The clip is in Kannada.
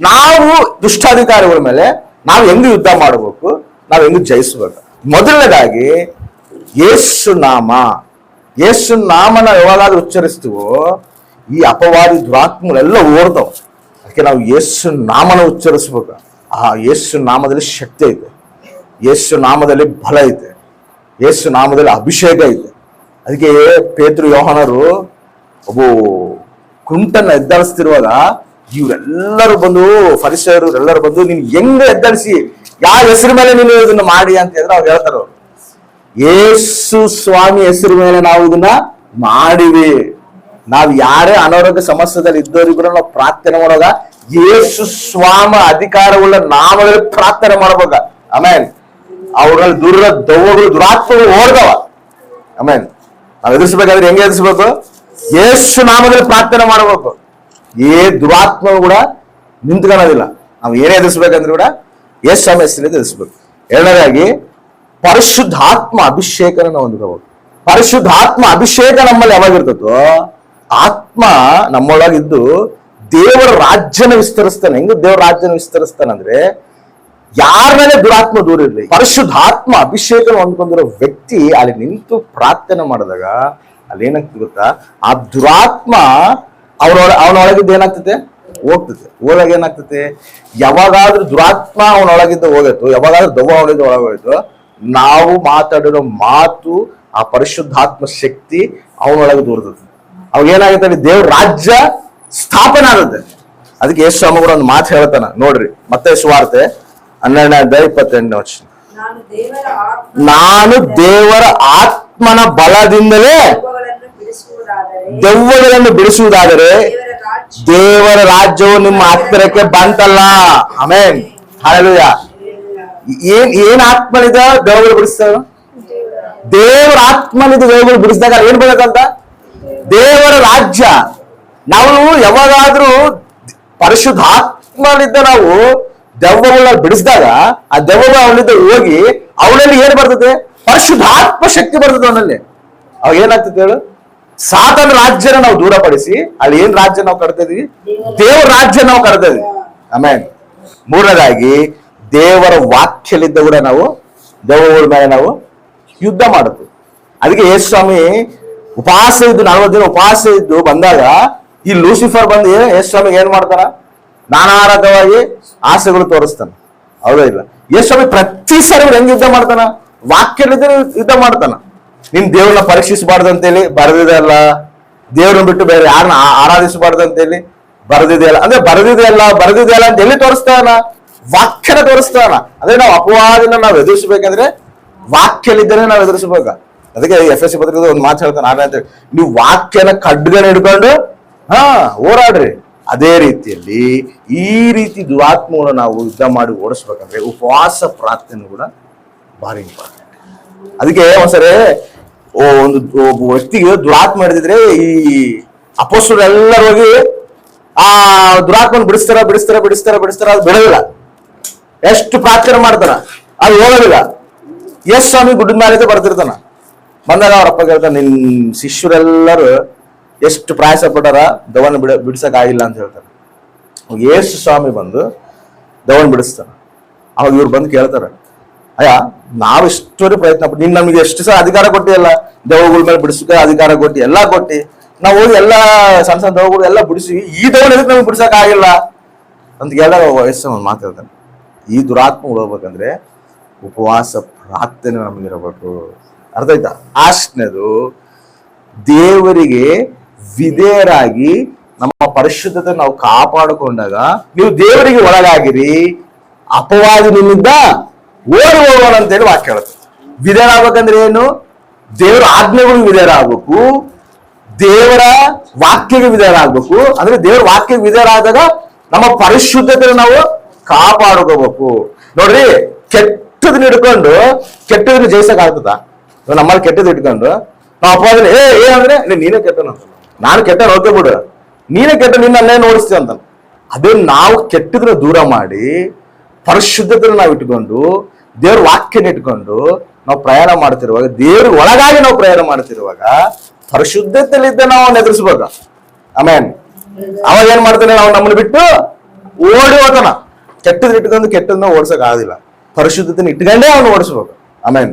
ನಾವು ದುಷ್ಟಾಧಿಕಾರಿಗಳ ಮೇಲೆ ನಾವು ಹೆಂಗ್ ಯುದ್ಧ ಮಾಡಬೇಕು? ನಾವು ಹೆಂಗ್ ಜಯಿಸ್ಬೇಕು? ಮೊದಲನೇದಾಗಿ ಯೇಸು ನಾಮ. ಯೇಸು ನಾಮನ ಯಾವಾಗಾದ್ರೂ ಉಚ್ಚರಿಸ್ತೀವೋ, ಈ ಅಪವಾದಿ ದುರಾತ್ಮಗಳೆಲ್ಲ ಓಡ್ತಾವ ಅದಕ್ಕೆ ನಾವು ಯೇಸು ನಾಮನ ಉಚ್ಚರಿಸ್ಬೇಕು. ಆ ಯೇಸು ನಾಮದಲ್ಲಿ ಶಕ್ತಿ ಐತೆ ಯೇಸು ನಾಮದಲ್ಲಿ ಬಲ ಐತೆ ಯೇಸು ನಾಮದಲ್ಲಿ ಅಭಿಷೇಕ ಐತೆ ಅದಕ್ಕೆ ಪೇತೃ, ಯೋಹನರು, ಒಬ್ಬ ಕುಂಟನ್ನ ಎದ್ದಾಳಿಸ್ತಿರುವಾಗ ಇವರೆಲ್ಲರೂ ಬಂದು ಫರಿಸರು ಎಲ್ಲರೂ ಬಂದು ನೀನು ಹೆಂಗ ಎದ್ದಳಿಸಿ ಯಾವ ಹೆಸರು ಮೇಲೆ ನೀನು ಇದನ್ನು ಮಾಡಿ ಅಂತ ಹೇಳಿದ್ರೆ ಅವ್ರು ಹೇಳ್ತಾರ ಯೇಸು ಸ್ವಾಮಿ ಹೆಸರು ಮೇಲೆ ನಾವು ಇದನ್ನ ಮಾಡಿವಿ. ನಾವು ಯಾರೇ ಅನಾರೋಗ್ಯ ಸಮಸ್ಯೆದಲ್ಲಿ ಇದ್ದವರಿಗೂ ಕೂಡ ನಾವು ಪ್ರಾರ್ಥನೆ ಮಾಡುವಾಗ ಯೇಸು ಸ್ವಾಮ ಅಧಿಕಾರವುಳ್ಳ ನಾಮದಲ್ಲಿ ಪ್ರಾರ್ಥನೆ ಮಾಡಬೇಕ. ಆಮೇಲೆ ಅವ್ರಲ್ಲಿ ದುರ ದೌವಗಳು, ದುರಾತ್ಮಗಳು ಓಡ್ದವ ಆಮೇಲೆ ನಾವು ಎದುರಿಸ್ಬೇಕಾದ್ರೆ ಹೆಂಗೆ ಎದುರಿಸ್ಬೇಕು? ಯೇಸು ನಾಮದಲ್ಲಿ ಪ್ರಾರ್ಥನೆ ಮಾಡಬೇಕು. ಏ ದುರಾತ್ಮ ಕೂಡ ನಿಂತ್ಕೊಳ್ಳೋದಿಲ್ಲ. ನಾವು ಏನೇ ಎದುರಿಸ್ಬೇಕಂದ್ರೆ ಕೂಡ ಎಸ್ ಹೆಸರಲ್ಲಿ ಎದುರಿಸ್ಬೇಕು. ಎರಡನೇದಾಗಿ ಪರಿಶುದ್ಧಾತ್ಮ ಅಭಿಷೇಕನ ನಾವು ಹೊಂದ್ಕೋಬೇಕು ಪರಿಶುದ್ಧಾತ್ಮ ಅಭಿಷೇಕ ನಮ್ಮಲ್ಲಿ ಯಾವಾಗ ಇರ್ತದೋ ಆತ್ಮ ನಮ್ಮೊಳಗಿದ್ದು ದೇವರ ರಾಜ್ಯನ ವಿಸ್ತರಿಸ್ತಾನೆ. ಹೆಂಗ ದೇವರ ರಾಜ್ಯನ ವಿಸ್ತರಿಸ್ತಾನಂದ್ರೆ ಯಾರ ಮೇಲೆ ದುರಾತ್ಮ ದೂರ ಇರಲಿ, ಪರಿಶುದ್ಧಾತ್ಮ ಅಭಿಷೇಕ ಹೊಂದ್ಕೊಂಡಿರೋ ವ್ಯಕ್ತಿ ಅಲ್ಲಿ ನಿಂತು ಪ್ರಾರ್ಥನೆ ಮಾಡಿದಾಗ ಅಲ್ಲಿ ಏನಾಗ್ತಿ ಗೊತ್ತಾ? ಆ ದುರಾತ್ಮ ಅವನೊಳ ಅವನೊಳಗಿದ್ದು ಏನಾಗ್ತತೆ? ಹೋಗ್ತದೆ ಹೋದಾಗ ಏನಾಗ್ತದೆ ಯಾವಾಗಾದ್ರೂ ದುರಾತ್ಮ ಅವನೊಳಗಿದ್ದ ಹೋಗೈತು ಯಾವಾಗಾದ್ರೂ ದವ್ವ ಒಳಗೆ ಹೋಯ್ತು ನಾವು ಮಾತಾಡಿರೋ ಮಾತು ಆ ಪರಿಶುದ್ಧಾತ್ಮ ಶಕ್ತಿ ಅವನೊಳಗೆ ದೂರದತ್ತೆ ಅವಾಗ ಏನಾಗುತ್ತೆ ದೇವ್ರ ರಾಜ್ಯ ಸ್ಥಾಪನೆ ಆಗುತ್ತೆ. ಅದಕ್ಕೆ ಯೇಸು ಅಮ್ಮಗಳು ಕೂಡ ಒಂದು ಮಾತು ಹೇಳ್ತಾನ. ನೋಡ್ರಿ ಮತ್ತೆ ಸುವಾರ್ತೆ ಹನ್ನೆರಡನೇ ಅಧ್ಯಾಯ ಇಪ್ಪತ್ತೆಂಟನೇ ವರ್ಷ ನಾನು ದೇವರ ಆತ್ಮನ ಬಲದಿಂದಲೇ ದೆವ್ವಗಳನ್ನು ಬಿಡಿಸುವುದಾದರೆ ದೇವರ ರಾಜ್ಯ ದೇವರ ರಾಜ್ಯವು ನಿಮ್ಮ ಹತ್ತಿರಕ್ಕೆ ಬಂತಲ್ಲ. ಆಮೇನ್. ಹಳಲುಯ ಏನ್ ಏನ್ ಆತ್ಮನಿದ ದೆವ್ವಗಳು ಬಿಡಿಸ್ತಾವ ದೇವರ ಆತ್ಮನಿದ ದೆವ್ವಗಳು ಬಿಡಿಸಿದಾಗ ಏನ್ ಬೇಕಂತ ದೇವರ ರಾಜ್ಯ. ನಾವು ಯಾವಾಗಾದ್ರೂ ಪರಿಶುದ್ಧಾತ್ಮನಿಂದ ನಾವು ದೆವ್ವಗಳನ್ನ ಬಿಡಿಸಿದಾಗ ಆ ದೆವ್ವಗಳು ಅವನಿಂದ ಹೋಗಿ ಅವನಲ್ಲಿ ಏನ್ ಬರ್ತದೆ? ಪರಿಶುದ್ಧಾತ್ಮ ಶಕ್ತಿ ಬರ್ತದೆ ಅವನಲ್ಲಿ. ಅವಾಗ ಏನಾಗ್ತದೆ ಹೇಳು? ಸಾತನ ರಾಜ್ಯನ ನಾವು ದೂರಪಡಿಸಿ ಅಲ್ಲಿ ಏನ್ ರಾಜ್ಯ ನಾವು ಕಟ್ತಾ ಇದೀವಿ? ದೇವರ ರಾಜ್ಯ ನಾವು ಇದೀವಿ. ಆಮೇಲೆ ಮೂರನೇದಾಗಿ ದೇವರ ವಾಕ್ಯಲಿದ್ದ ಕೂಡ ನಾವು ದೇವರ ಮೇಲೆ ನಾವು ಯುದ್ಧ ಮಾಡುತ್ತೆ ಅದಕ್ಕೆ ಯೇಸು ಸ್ವಾಮಿ ಉಪವಾಸ ಇದ್ದು ನಲವತ್ತು ದಿನ ಉಪವಾಸ ಇದ್ದು ಬಂದಾಗ ಈ ಲೂಸಿಫರ್ ಬಂದು ಯೇಸು ಸ್ವಾಮಿಗೆ ಏನ್ ಮಾಡ್ತಾರ? ನಾನಾರಕವಾಗಿ ಆಸೆಗಳು ತೋರಿಸ್ತಾನೆ. ಹೌದಾ ಇಲ್ಲ? ಯೇಸು ಸ್ವಾಮಿ ಪ್ರತಿ ಸರಿ ಹೆಂಗ್ ಯುದ್ಧ ಮಾಡ್ತಾನ? ವಾಕ್ಯಲಿದ್ದ ಯುದ್ಧ ಮಾಡ್ತಾನ. ನಿನ್ ದೇವ್ರನ್ನ ಪರೀಕ್ಷಿಸಬಾರ್ದು ಅಂತೇಳಿ ಬರೆದಿದೆ ಅಲ್ಲ? ದೇವ್ರನ್ನ ಬಿಟ್ಟು ಬೇರೆ ಯಾರನ್ನ ಆರಾಧಿಸಬಾರ್ದು ಅಂತೇಳಿ ಬರೆದಿದೆ ಅಲ್ಲ? ಅಂದ್ರೆ ಬರೆದಿದೆ ಅಲ್ಲ ಬರೆದಿದೆ ಅಲ್ಲ ಅಂತ ಎಲ್ಲಿ ತೋರಿಸ್ತಾನ ವಾಕ್ಯನ ತೋರಿಸ್ತಾನ ಅದೇ ನಾವು ಅಪವಾದನ ನಾವು ಎದುರಿಸ್ಬೇಕಂದ್ರೆ ವಾಕ್ಯಲಿದ್ದರೆ ನಾವು ಎದುರಿಸ್ಬೇಕ. ಅದಕ್ಕೆ ಎಫ್ ಎಸ್ ಪತ್ರಿಕೆ ಒಂದು ಮಾತು ಹೇಳ್ತಾನೆ ಆದ್ರೆ ಅಂತೇಳಿ ನೀವು ವಾಕ್ಯನ ಖಡ್ಗನ ಹಿಡ್ಕೊಂಡು, ಹಾ, ಹೋರಾಡ್ರಿ. ಅದೇ ರೀತಿಯಲ್ಲಿ ಈ ರೀತಿ ದುರಾತ್ಮವನ್ನು ನಾವು ಯುದ್ಧ ಮಾಡಿ ಓಡಿಸ್ಬೇಕಂದ್ರೆ ಉಪವಾಸ ಪ್ರಾರ್ಥನೆ ಕೂಡ ಭಾರಿ ಇಂಪಾರ್ಟೆಂಟ್. ಅದಕ್ಕೆ ಒಂದ್ಸರಿ ಒಂದು ಒಬ್ಬ ವ್ಯಕ್ತಿಗೆ ದುರಾತ್ಮ ಮಾಡಿದ್ರೆ ಈ ಅಪೋಸ್ಟರ್ ಎಲ್ಲರೂ ಹೋಗಿ, ಆ, ದುರಾತ್ಮನ್ ಬಿಡಿಸ್ತಾರ ಬಿಡಿಸ್ತಾರ ಬಿಡಿಸ್ತಾರ ಬಿಡಿಸ್ತಾರ, ಅದು ಬಿಡೋದಿಲ್ಲ ಎಷ್ಟು ಪ್ರಾರ್ಥನೆ ಮಾಡ್ತಾನ, ಅದು ಹೋಗೋದಿಲ್ಲ. ಎಸ್ ಸ್ವಾಮಿ ಗುಡ್ಡ ಮೇಲೆ ಬರ್ತಿರ್ತಾನ. ಬಂದಾಗ ಅವರಪ್ಪ ಕೇಳ್ತಾನೆ, ನಿನ್ ಶಿಷ್ಯರೆಲ್ಲರೂ ಎಷ್ಟು ಪ್ರಯಾಸ ಪಟ್ಟಾರ ದವನ್ ಬಿಡ ಬಿಡ್ಸಕ್ ಆಗಿಲ್ಲ ಅಂತ ಹೇಳ್ತಾರೆ. ಯೇಸು ಸ್ವಾಮಿ ಬಂದು ದವನ್ ಬಿಡಿಸ್ತಾನ. ಅವಾಗ ಇವ್ರು ಬಂದು ಕೇಳ್ತಾರ ಅಯ್ಯ, ನಾವು ಇಷ್ಟೊಂದು ಪ್ರಯತ್ನ ಪಟ್ಟು ನೀನು ನಮಗೆ ಎಷ್ಟು ಸಹ ಅಧಿಕಾರ ಕೊಟ್ಟಿಯಲ್ಲ? ದವಗಳ ಮೇಲೆ ಬಿಡಿಸಕ್ಕೆ ಅಧಿಕಾರ ಕೊಟ್ಟಿ, ಎಲ್ಲ ಕೊಟ್ಟಿ. ನಾವು ಹೋಗಿ ಎಲ್ಲಾ ಸಣ್ಣ ಸಣ್ಣ ದವಗಳು ಎಲ್ಲ ಬಿಡಿಸಿ, ಈ ದವನ ಎದಕ್ಕೆ ನಮಗೆ ಬಿಡ್ಸಕ್ ಆಗಿಲ್ಲ? ಅಂತ ಕೇಳಿದಾಗ ವಯಸ್ಸು ಒಂದು ಮಾತು ಈ ದುರಾತ್ಮ ಹೋಗ್ಬೇಕಂದ್ರೆ ಉಪವಾಸ, ಪ್ರಾರ್ಥನೆ ನಮಗಿರಬೇಕು ಅರ್ಥ ಆಯ್ತಾ? ಅಷ್ಟನೇದು, ದೇವರಿಗೆ ವಿಧೇಯರಾಗಿ ನಮ್ಮ ಪರಿಶುದ್ಧತೆ ನಾವು ಕಾಪಾಡಿಕೊಂಡಾಗ ನೀವು ದೇವರಿಗೆ ಒಳಗಾಗಿರಿ. ಅಪವಾದಿ ನಿಮ್ಮಿಂದ ಓಡಿ ಹೋಗೋಣ ಅಂತೇಳಿ ವಾಕ್ಯ ಹೇಳುತ್ತೆ. ವಿಧೇಯರಾಗಬೇಕಂದ್ರೆ ಏನು? ದೇವರ ಆಜ್ಞೆಗಳು ವಿಧೇಯರಾಗಬೇಕು. ದೇವರ ವಾಕ್ಯಗೆ ವಿಧೇಯರಾಗಬೇಕು. ಅಂದ್ರೆ ದೇವರ ವಾಕ್ಯಕ್ಕೆ ವಿಧೇಯರಾದಾಗ ನಮ್ಮ ಪರಿಶುದ್ಧತೆ ನಾವು ಕಾಪಾಡ್ಕೋಬೇಕು. ನೋಡ್ರಿ ಕೆಟ್ಟದನ್ನ ಹಿಡ್ಕೊಂಡು ಕೆಟ್ಟದನ್ನ ಜಯಿಸಕ್ ನಮ್ಮಲ್ಲಿ ಕೆಟ್ಟದ್ ಇಟ್ಕೊಂಡು ನಾವು ಅಪವಾದನೆ ಏ ಏನಂದ್ರೆ ಏ, ನೀನೇ ಕೆಟ್ಟನ ನಾನು ಕೆಟ್ಟ ಹೋಗ್ತೇ ಬಿಡು ನೀನೇ ಕೆಟ್ಟ ನಿನ್ನ ಅಲ್ಲೇ ನೋಡಿಸ್ತೀವಿ ಅಂತ ಅದೇ ನಾವು ಕೆಟ್ಟದನ್ನ ದೂರ ಮಾಡಿ ಪರಿಶುದ್ಧತೆ ನಾವು ಇಟ್ಕೊಂಡು ದೇವ್ರ ವಾಕ್ಯನ ಇಟ್ಕೊಂಡು ನಾವು ಪ್ರಯಾಣ ಮಾಡ್ತಿರುವಾಗ, ದೇವ್ರ ಒಳಗಾಗಿ ನಾವು ಪ್ರಯಾಣ ಮಾಡ್ತಿರುವಾಗ ಪರಿಶುದ್ಧತೆಯಲ್ಲಿದ್ದ ನಾವು ಎದುರಿಸ್ಬೇಕು ಆಮೇನ್. ಅವಾಗ ಏನ್ ಮಾಡ್ತಾನೆ ನಾವು ನಮ್ಮನ್ನ ಬಿಟ್ಟು ಓಡಿ ಹೋಗೋಣ ಕೆಟ್ಟದ್ ಇಟ್ಕೊಂಡು ಕೆಟ್ಟದನ್ನ ಓಡ್ಸಕ್ ಆಗೋದಿಲ್ಲ ಪರಿಶುದ್ಧತೆನ ಇಟ್ಕೊಂಡೇ ಅವನು ಓಡಿಸ್ಬೇಕು ಆಮೇಲೆ